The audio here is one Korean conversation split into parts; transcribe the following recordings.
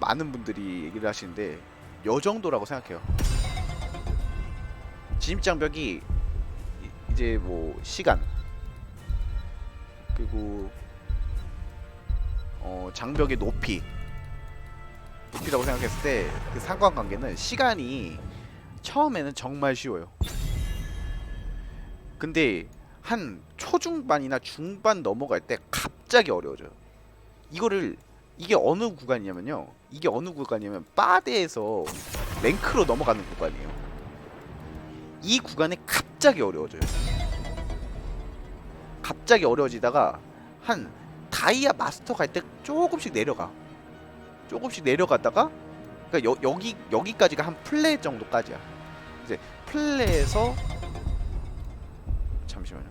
많은 분들이 얘기를 하시는데 요 정도라고 생각해요. 진입장벽이 이- 이제 뭐 시간 그리고 어 장벽의 높이 높이라고 생각했을 때 그 상관관계는 시간이 처음에는 정말 쉬워요. 근데 한 초중반이나 중반 넘어갈 때 갑자기 어려워져요. 이거를 이게 어느 구간이냐면요. 이게 어느 구간이냐면 바데에서 랭크로 넘어가는 구간이에요. 이 구간에 갑자기 어려워져요. 갑자기 어려워지다가 한 다이아 마스터 갈 때 조금씩 내려가. 조금씩 내려가다가 그러니까 여, 여기 여기까지가 한 플레 정도까지야. 이제 플레에서 잠시만요.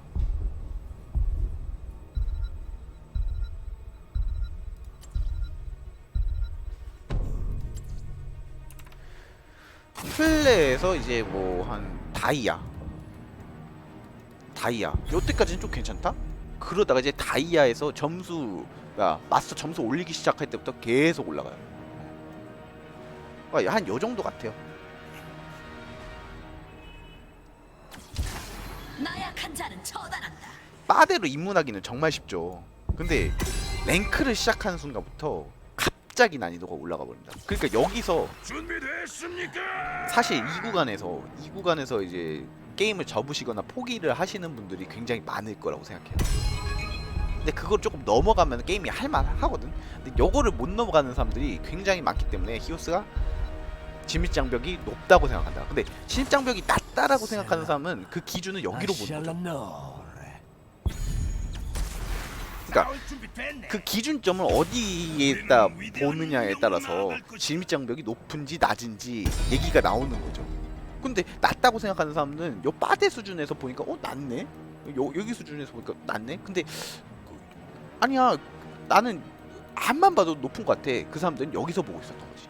플레에서 이제 뭐 한 다이아. 다이아. 요때까지는 좀 괜찮다? 그러다가 이제 다이아에서 점수가 마스터 점수 올리기 시작할 때부터 계속 올라가요. 그러니까 한요 정도 같아요. 바데로 입문하기는 정말 쉽죠. 근데 랭크를 시작하는 순간부터 갑자기 난이도가 올라가 버립니다 그러니까 여기서 준비됐습니까? 사실 이 구간에서 이 구간에서 이제 게임을 접으시거나 포기를 하시는 분들이 굉장히 많을 거라고 생각해요. 근데 그걸 조금 넘어가면 게임이 할만하거든. 근데 요거를 못 넘어가는 사람들이 굉장히 많기 때문에 히오스가 진입 장벽이 높다고 생각한다. 근데 진입 장벽이 낮다라고 생각하는 사람은 그 기준을 여기로 보는 거죠. 그러니까. 그 기준점을 어디에다 보느냐에 따라서 진입 장벽이 높은지 낮은지 얘기가 나오는 거죠. 근데 낮다고 생각하는 사람은 요 빠데 수준에서 보니까 어 낮네. 요 여기 수준에서 보니까 낮네. 근데 그, 아니야 나는 앞만 봐도 높은 것 같아. 그 사람들은 여기서 보고 있었던 거지.